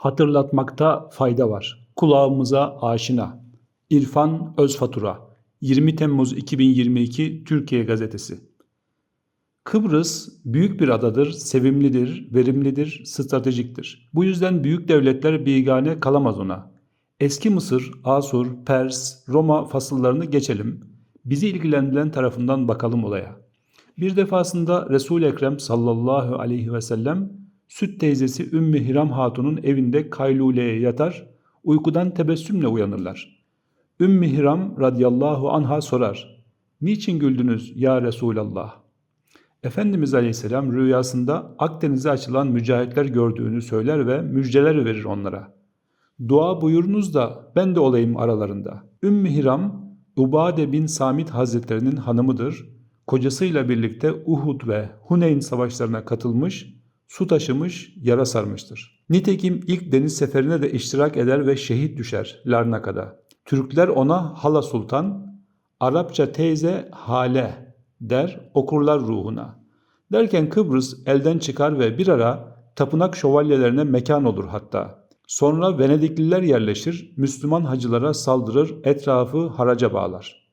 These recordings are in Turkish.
Hatırlatmakta fayda var. Kulağımıza aşina. İrfan Özfatura 20 Temmuz 2022 Türkiye Gazetesi Kıbrıs büyük bir adadır, sevimlidir, verimlidir, stratejiktir. Bu yüzden büyük devletler bigane kalamaz ona. Eski Mısır, Asur, Pers, Roma fasıllarını geçelim. Bizi ilgilendiren tarafından bakalım olaya. Bir defasında Resul-i Ekrem sallallahu aleyhi ve sellem süt teyzesi Ümmü Hiram Hatun'un evinde kayluleye yatar, uykudan tebessümle uyanırlar. Ümmü Hiram radıyallahu anha sorar. Niçin güldünüz ya Resulallah? Efendimiz Aleyhisselam rüyasında Akdeniz'e açılan mücahitler gördüğünü söyler ve müjdeler verir onlara. Dua buyurunuz da ben de olayım aralarında. Ümmü Hiram, Ubade bin Samit Hazretlerinin hanımıdır. Kocasıyla birlikte Uhud ve Huneyn savaşlarına katılmış, su taşımış, yara sarmıştır. Nitekim ilk deniz seferine de iştirak eder ve şehit düşer Larnaka'da. Türkler ona Hala Sultan, Arapça teyze Hale der okurlar ruhuna. Derken Kıbrıs elden çıkar ve bir ara tapınak şövalyelerine mekan olur hatta. Sonra Venedikliler yerleşir, Müslüman hacılara saldırır, etrafı haraca bağlar.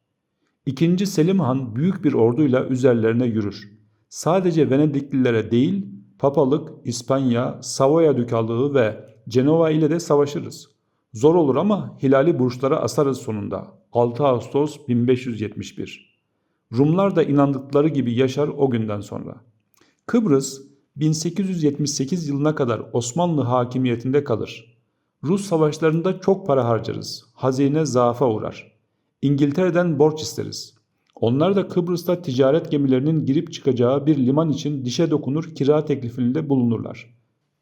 İkinci Selim Han büyük bir orduyla üzerlerine yürür. Sadece Venediklilere değil, papalık, İspanya, Savoya dükallığı ve Cenova ile de savaşırız. Zor olur ama hilali burçlara asarız sonunda. 6 Ağustos 1571 Rumlar da inandıkları gibi yaşar o günden sonra. Kıbrıs 1878 yılına kadar Osmanlı hakimiyetinde kalır. Rus savaşlarında çok para harcarız. Hazine zaafa uğrar. İngiltere'den borç isteriz. Onlar da Kıbrıs'ta ticaret gemilerinin girip çıkacağı bir liman için dişe dokunur kira teklifinde bulunurlar.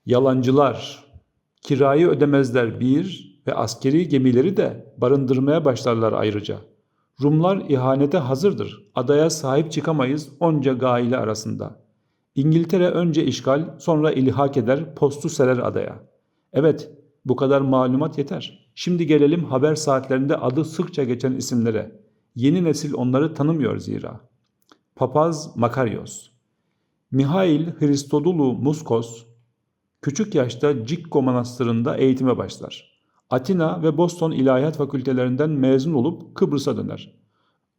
Yalancılar, kirayı ödemezler bir ve askeri gemileri de barındırmaya başlarlar ayrıca. Rumlar ihanete hazırdır. Adaya sahip çıkamayız onca gaile arasında. İngiltere önce işgal, sonra ilhak eder, postu serer adaya. Evet, bu kadar malumat yeter. Şimdi gelelim haber saatlerinde adı sıkça geçen isimlere. Yeni nesil onları tanımıyor zira. Papaz Makarios Mihail Hristodulu Muskos küçük yaşta Cikko Manastırı'nda eğitime başlar. Atina ve Boston İlahiyat Fakültelerinden mezun olup Kıbrıs'a döner.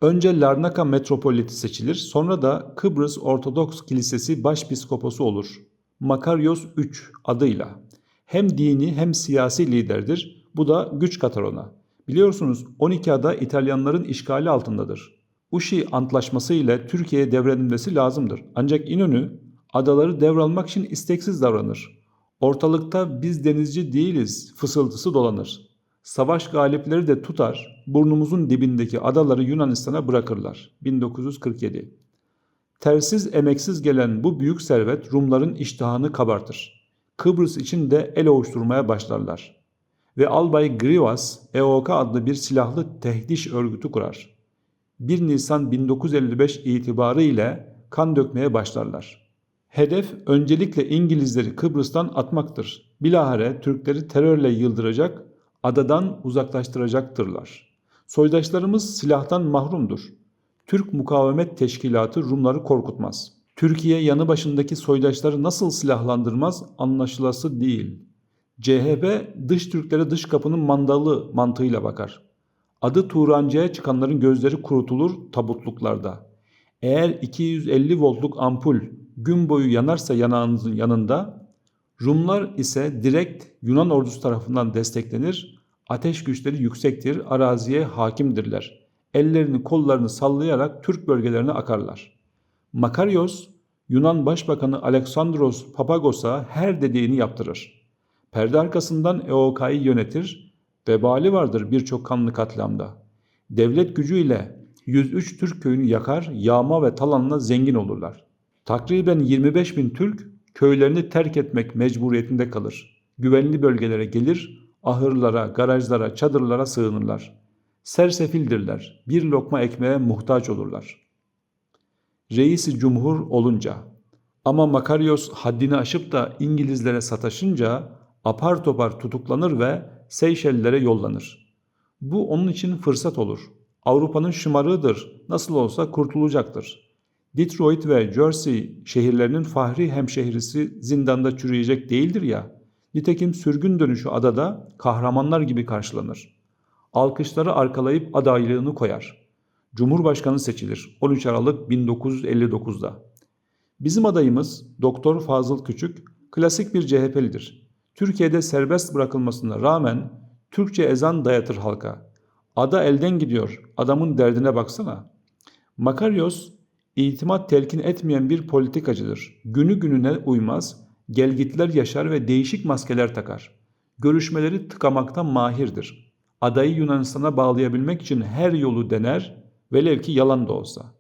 Önce Larnaka metropoliti seçilir, sonra da Kıbrıs Ortodoks Kilisesi başpiskoposu olur. Makarios III adıyla. Hem dini hem siyasi liderdir. Bu da güç katar ona. Biliyorsunuz 12 ada İtalyanların işgali altındadır. Uşi Antlaşması ile Türkiye'ye devredilmesi lazımdır. Ancak İnönü adaları devralmak için isteksiz davranır. Ortalıkta biz denizci değiliz fısıltısı dolanır. Savaş galipleri de tutar, burnumuzun dibindeki adaları Yunanistan'a bırakırlar. 1947 Tersiz emeksiz gelen bu büyük servet Rumların iştahını kabartır. Kıbrıs için de el ovuşturmaya başlarlar. Ve Albay Grivas, EOK adlı bir silahlı tehdiş örgütü kurar. 1 Nisan 1955 itibarı ile kan dökmeye başlarlar. Hedef öncelikle İngilizleri Kıbrıs'tan atmaktır. Bilahare Türkleri terörle yıldıracak, adadan uzaklaştıracaktırlar. Soydaşlarımız silahtan mahrumdur. Türk Mukavemet Teşkilatı Rumları korkutmaz. Türkiye yanı başındaki soydaşları nasıl silahlandırmaz anlaşılası değil. CHP dış Türklere dış kapının mandalı mantığıyla bakar. Adı Turancı'ya çıkanların gözleri kurutulur tabutluklarda. Eğer 250 voltluk ampul gün boyu yanarsa yanağınızın yanında, Rumlar ise direkt Yunan ordusu tarafından desteklenir, ateş güçleri yüksektir, araziye hakimdirler. Ellerini kollarını sallayarak Türk bölgelerine akarlar. Makarios, Yunan Başbakanı Alexandros Papagos'a her dediğini yaptırır. Perde arkasından EOK'yı yönetir, vebali vardır birçok kanlı katliamda. Devlet gücüyle 103 Türk köyünü yakar, yağma ve talanla zengin olurlar. Takriben 25 bin Türk köylerini terk etmek mecburiyetinde kalır. Güvenli bölgelere gelir, ahırlara, garajlara, çadırlara sığınırlar. Sersefildirler, bir lokma ekmeğe muhtaç olurlar. Reisi Cumhur olunca ama Makarios haddini aşıp da İngilizlere sataşınca apar topar tutuklanır ve Seyşellilere yollanır. Bu onun için fırsat olur. Avrupa'nın şımarığıdır, nasıl olsa kurtulacaktır. Detroit ve Jersey şehirlerinin fahri hemşehrisi zindanda çürüyecek değildir ya. Nitekim sürgün dönüşü adada kahramanlar gibi karşılanır. Alkışları arkalayıp adaylığını koyar. Cumhurbaşkanı seçilir 13 Aralık 1959'da. Bizim adayımız Doktor Fazıl Küçük klasik bir CHP'lidir. Türkiye'de serbest bırakılmasına rağmen Türkçe ezan dayatır halka. Ada elden gidiyor. Adamın derdine baksana. Makaryos itimat telkin etmeyen bir politikacıdır. Günü gününe uymaz, gelgitler yaşar ve değişik maskeler takar. Görüşmeleri tıkamakta mahirdir. Adayı Yunanistan'a bağlayabilmek için her yolu dener, velev ki yalan da olsa.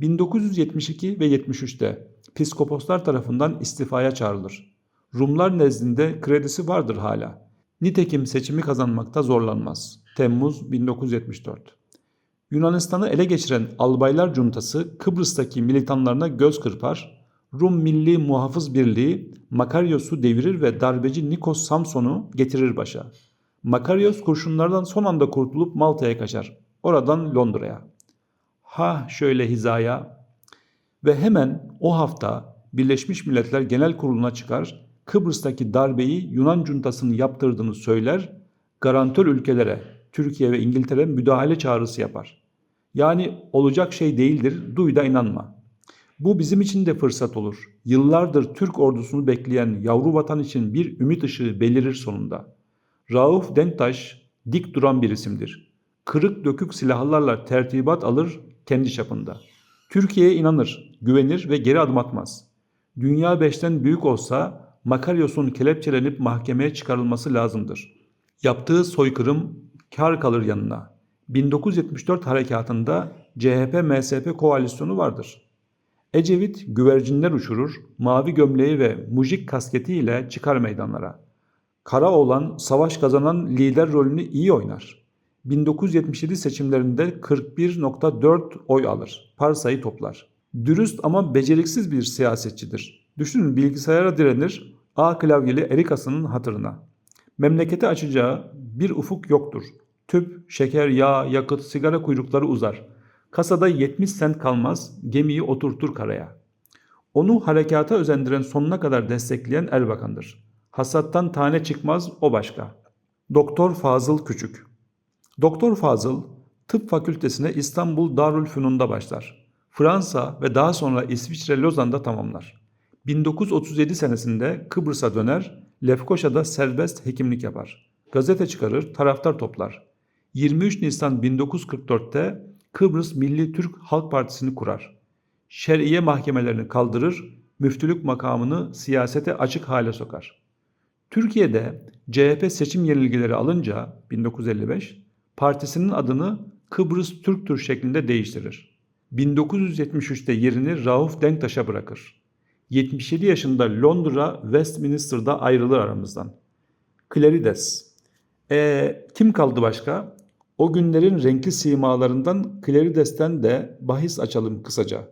1972 ve 73'te piskoposlar tarafından istifaya çağrılır. Rumlar nezdinde kredisi vardır hala. Nitekim seçimi kazanmakta zorlanmaz. Temmuz 1974. Yunanistan'ı ele geçiren Albaylar Cuntası Kıbrıs'taki militanlarına göz kırpar, Rum Milli Muhafız Birliği Makaryos'u devirir ve darbeci Nikos Samson'u getirir başa. Makaryos kurşunlardan son anda kurtulup Malta'ya kaçar. Oradan Londra'ya. Ha şöyle hizaya ve hemen o hafta Birleşmiş Milletler Genel Kurulu'na çıkar, Kıbrıs'taki darbeyi Yunan cuntasının yaptırdığını söyler, garantör ülkelere, Türkiye ve İngiltere müdahale çağrısı yapar. Yani olacak şey değildir, duy da inanma. Bu bizim için de fırsat olur. Yıllardır Türk ordusunu bekleyen yavru vatan için bir ümit ışığı belirir sonunda. Rauf Denktaş dik duran bir isimdir. Kırık dökük silahlarla tertibat alır kendi çapında. Türkiye'ye inanır, güvenir ve geri adım atmaz. Dünya beşten büyük olsa Makaryos'un kelepçelenip mahkemeye çıkarılması lazımdır. Yaptığı soykırım kar kalır yanına. 1974 harekatında CHP-MSP koalisyonu vardır. Ecevit güvercinler uçurur, mavi gömleği ve mujik kasketi ile çıkar meydanlara. Kara olan savaş kazanan lider rolünü iyi oynar. 1977 seçimlerinde 41.4 oy alır. Parsayı toplar. Dürüst ama beceriksiz bir siyasetçidir. Düşünün bilgisayara direnir, A klavyeli Erikas'ının hatırına. Memleketi açacağı bir ufuk yoktur. Tüp, şeker, yağ, yakıt, sigara kuyrukları uzar. Kasada 70 sent kalmaz, gemiyi oturtur karaya. Onu harekata özendiren sonuna kadar destekleyen Erbakan'dır. Hasattan tane çıkmaz o başka. Doktor Fazıl Küçük Doktor Fazıl tıp fakültesine İstanbul Darülfünun'da başlar. Fransa ve daha sonra İsviçre Lozan'da tamamlar. 1937 senesinde Kıbrıs'a döner, Lefkoşa'da serbest hekimlik yapar. Gazete çıkarır, taraftar toplar. 23 Nisan 1944'te Kıbrıs Milli Türk Halk Partisi'ni kurar. Şer'iye mahkemelerini kaldırır, müftülük makamını siyasete açık hale sokar. Türkiye'de CHP seçim yenilgileri alınca 1955 partisinin adını Kıbrıs Türktür şeklinde değiştirir. 1973'te yerini Rauf Denktaş'a bırakır. 77 yaşında Londra Westminster'da ayrılır aramızdan. Clarides. E, kim kaldı başka? O günlerin renkli simalarından Clarides'ten de bahis açalım kısaca.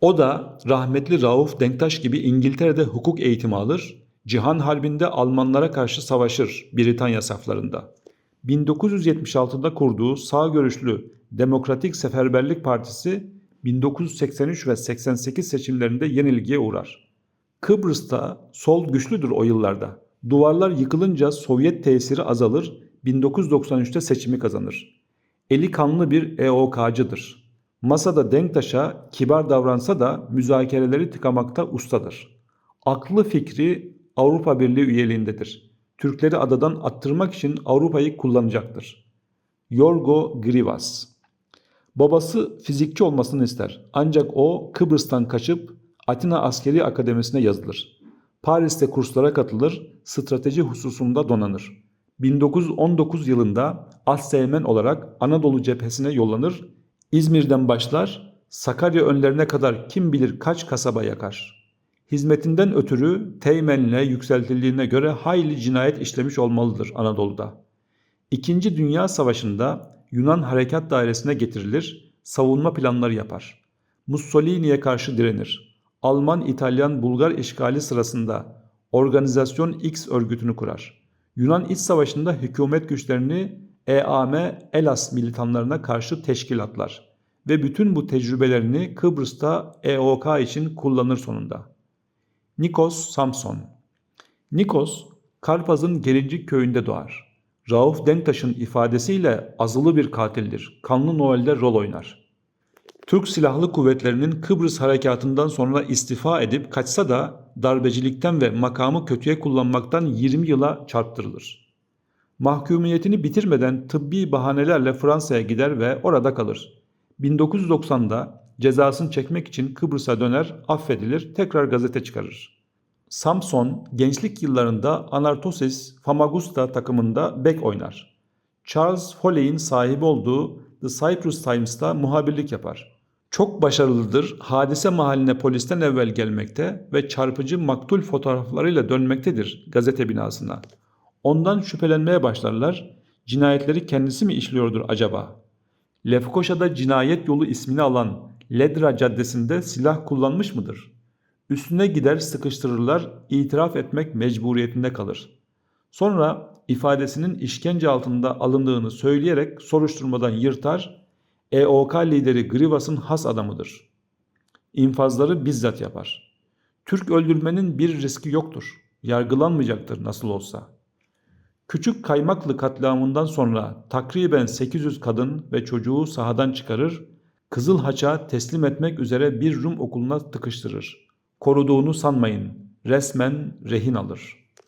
O da rahmetli Rauf Denktaş gibi İngiltere'de hukuk eğitimi alır, Cihan Harbi'nde Almanlara karşı savaşır Britanya saflarında. 1976'da kurduğu sağ görüşlü Demokratik Seferberlik Partisi 1983 ve 88 seçimlerinde yenilgiye uğrar. Kıbrıs'ta sol güçlüdür o yıllarda. Duvarlar yıkılınca Sovyet tesiri azalır, 1993'te seçimi kazanır. Eli kanlı bir EOK'cıdır. Masada Denktaş'a kibar davransa da müzakereleri tıkamakta ustadır. Aklı fikri Avrupa Birliği üyeliğindedir. Türkleri adadan attırmak için Avrupa'yı kullanacaktır. Yorgo Grivas Babası fizikçi olmasını ister. Ancak o Kıbrıs'tan kaçıp Atina Askeri Akademisi'ne yazılır. Paris'te kurslara katılır, strateji hususunda donanır. 1919 yılında Asteğmen olarak Anadolu cephesine yollanır. İzmir'den başlar, Sakarya önlerine kadar kim bilir kaç kasaba yakar. Hizmetinden ötürü Teğmen'le yükseltildiğine göre hayli cinayet işlemiş olmalıdır Anadolu'da. İkinci Dünya Savaşı'nda Yunan Harekat Dairesi'ne getirilir, savunma planları yapar. Mussolini'ye karşı direnir. Alman, İtalyan, Bulgar işgali sırasında Organizasyon X örgütünü kurar. Yunan İç Savaşı'nda hükümet güçlerini EAM, ELAS militanlarına karşı teşkilatlar ve bütün bu tecrübelerini Kıbrıs'ta EOK için kullanır sonunda. Nikos Samson Nikos Karpaz'ın Gelincik köyünde doğar. Rauf Denktaş'ın ifadesiyle azılı bir katildir. Kanlı Noel'de rol oynar. Türk Silahlı Kuvvetleri'nin Kıbrıs harekatından sonra istifa edip kaçsa da darbecilikten ve makamı kötüye kullanmaktan 20 yıla çarptırılır. Mahkumiyetini bitirmeden tıbbi bahanelerle Fransa'ya gider ve orada kalır. 1990'da cezasını çekmek için Kıbrıs'a döner, affedilir, tekrar gazete çıkarır. Samson gençlik yıllarında Anartosis Famagusta takımında bek oynar. Charles Foley'in sahibi olduğu The Cyprus Times'ta muhabirlik yapar. Çok başarılıdır, hadise mahalline polisten evvel gelmekte ve çarpıcı maktul fotoğraflarıyla dönmektedir gazete binasına. Ondan şüphelenmeye başlarlar, cinayetleri kendisi mi işliyordur acaba? Lefkoşa'da cinayet yolu ismini alan Ledra Caddesi'nde silah kullanmış mıdır? Üstüne gider sıkıştırırlar, itiraf etmek mecburiyetinde kalır. Sonra ifadesinin işkence altında alındığını söyleyerek soruşturmadan yırtar, EOK lideri Grivas'ın has adamıdır. İnfazları bizzat yapar. Türk öldürmenin bir riski yoktur. Yargılanmayacaktır nasıl olsa. Küçük Kaymaklı katliamından sonra takriben 800 kadın ve çocuğu sahadan çıkarır, Kızıl Haç'a teslim etmek üzere bir Rum okuluna tıkıştırır. Koruduğunu sanmayın, resmen rehin alır.''